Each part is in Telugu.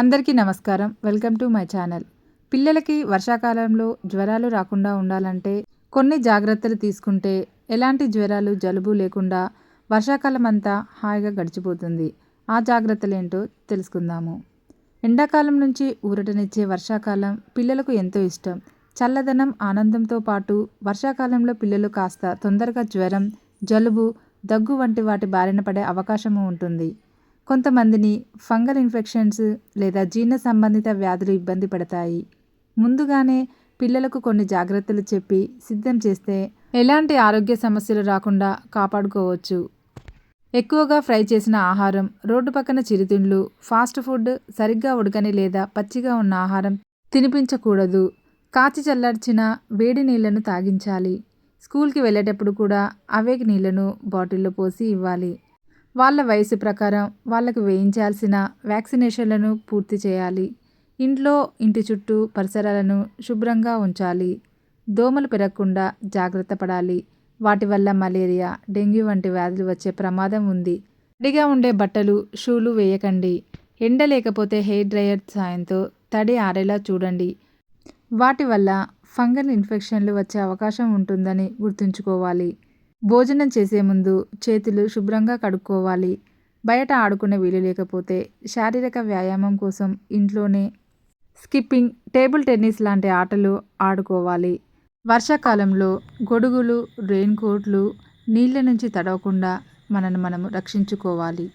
అందరికీ నమస్కారం. Welcome to my channel. పిల్లలకి వర్షాకాలంలో జ్వరాలు రాకుండా ఉండాలంటే కొన్ని జాగ్రత్తలు తీసుకుంటే ఎలాంటి జ్వరాలు జలుబు లేకుండా వర్షాకాలం అంతా హాయిగా గడిచిపోతుంది. ఆ జాగ్రత్తలు ఏంటో తెలుసుకుందాము. ఎండాకాలం నుంచి ఊరటనిచ్చే వర్షాకాలం పిల్లలకు ఎంతో ఇష్టం. చల్లదనం ఆనందంతో పాటు వర్షాకాలంలో పిల్లలు కాస్త తొందరగా జ్వరం జలుబు దగ్గు వంటి వాటి బారిన పడే అవకాశము ఉంటుంది. కొంతమందిని ఫంగల్ ఇన్ఫెక్షన్స్ లేదా జీర్ణ సంబంధిత వ్యాధులు ఇబ్బంది పడతాయి. ముందుగానే పిల్లలకు కొన్ని జాగ్రత్తలు చెప్పి సిద్ధం చేస్తే ఎలాంటి ఆరోగ్య సమస్యలు రాకుండా కాపాడుకోవచ్చు. ఎక్కువగా ఫ్రై చేసిన ఆహారం రోడ్డు పక్కన చిరుతిండ్లు ఫాస్ట్ ఫుడ్ సరిగ్గా ఉడకని లేదా పచ్చిగా ఉన్న ఆహారం తినిపించకూడదు. కాచి చల్లార్చిన వేడి నీళ్ళను తాగించాలి. స్కూల్కి వెళ్ళేటప్పుడు కూడా అవే నీళ్ళను బాటిల్లో పోసి ఇవ్వాలి. వాళ్ళ వయసు ప్రకారం వాళ్ళకు వేయించాల్సిన వ్యాక్సినేషన్లను పూర్తి చేయాలి. ఇంట్లో ఇంటి చుట్టూ పరిసరాలను శుభ్రంగా ఉంచాలి. దోమలు పెరగకుండా జాగ్రత్త పడాలి. వాటి వల్ల మలేరియా డెంగ్యూ వంటి వ్యాధులు వచ్చే ప్రమాదం ఉంది. తడిగా ఉండే బట్టలు షూలు వేయకండి. ఎండ లేకపోతే హెయిర్ డ్రయర్ సాయంతో తడి ఆరేలా చూడండి. వాటి వల్ల ఫంగల్ ఇన్ఫెక్షన్లు వచ్చే అవకాశం ఉంటుందని గుర్తుంచుకోవాలి. భోజనం చేసే ముందు చేతులు శుభ్రంగా కడుక్కోవాలి. బయట ఆడుకునే వీలు లేకపోతే శారీరక వ్యాయామం కోసం ఇంట్లోనే స్కిప్పింగ్ టేబుల్ టెన్నిస్ లాంటి ఆటలు ఆడుకోవాలి. వర్షాకాలంలో గొడుగులు రెయిన్ కోట్లు నీళ్ళ నుంచి తడవకుండా మనను మనము రక్షించుకోవాలి.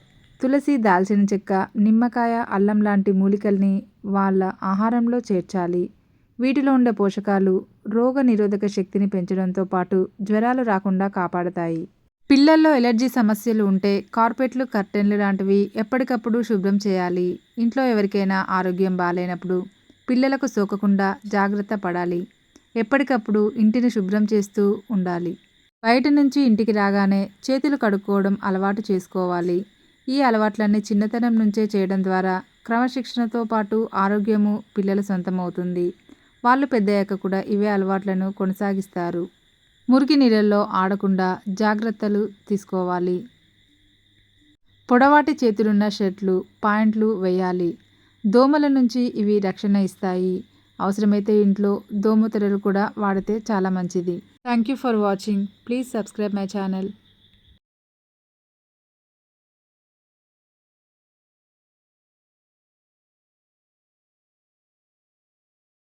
తులసి దాల్చిన చెక్క నిమ్మకాయ అల్లం లాంటి మూలికల్ని వాళ్ళ ఆహారంలో చేర్చాలి. వీటిలో ఉండే పోషకాలు రోగ నిరోధక శక్తిని పెంచడంతో పాటు జ్వరాలు రాకుండా కాపాడతాయి. పిల్లల్లో ఎలర్జీ సమస్యలు ఉంటే కార్పెట్లు కర్టెన్లు లాంటివి ఎప్పటికప్పుడు శుభ్రం చేయాలి. ఇంట్లో ఎవరికైనా ఆరోగ్యం బాగాలేనప్పుడు పిల్లలకు సోకకుండా జాగ్రత్త పడాలి. ఎప్పటికప్పుడు ఇంటిని శుభ్రం చేస్తూ ఉండాలి. బయట నుంచి ఇంటికి రాగానే చేతులు కడుక్కోవడం అలవాటు చేసుకోవాలి. ఈ అలవాట్లన్నీ చిన్నతనం నుంచే చేయడం ద్వారా క్రమశిక్షణతో పాటు ఆరోగ్యము పిల్లల సొంతమవుతుంది. వాళ్ళు పెద్దయ్యాక కూడా ఇవే అలవాట్లను కొనసాగిస్తారు. మురికి నీళ్ళల్లో ఆడకుండా జాగ్రత్తలు తీసుకోవాలి. పొడవాటి చేతులున్న షర్ట్లు పాయింట్లు వేయాలి. దోమల నుంచి ఇవి రక్షణ ఇస్తాయి. అవసరమైతే ఇంట్లో దోమతెరలు కూడా వాడితే చాలా మంచిది. Thank you for watching. Please subscribe my channel.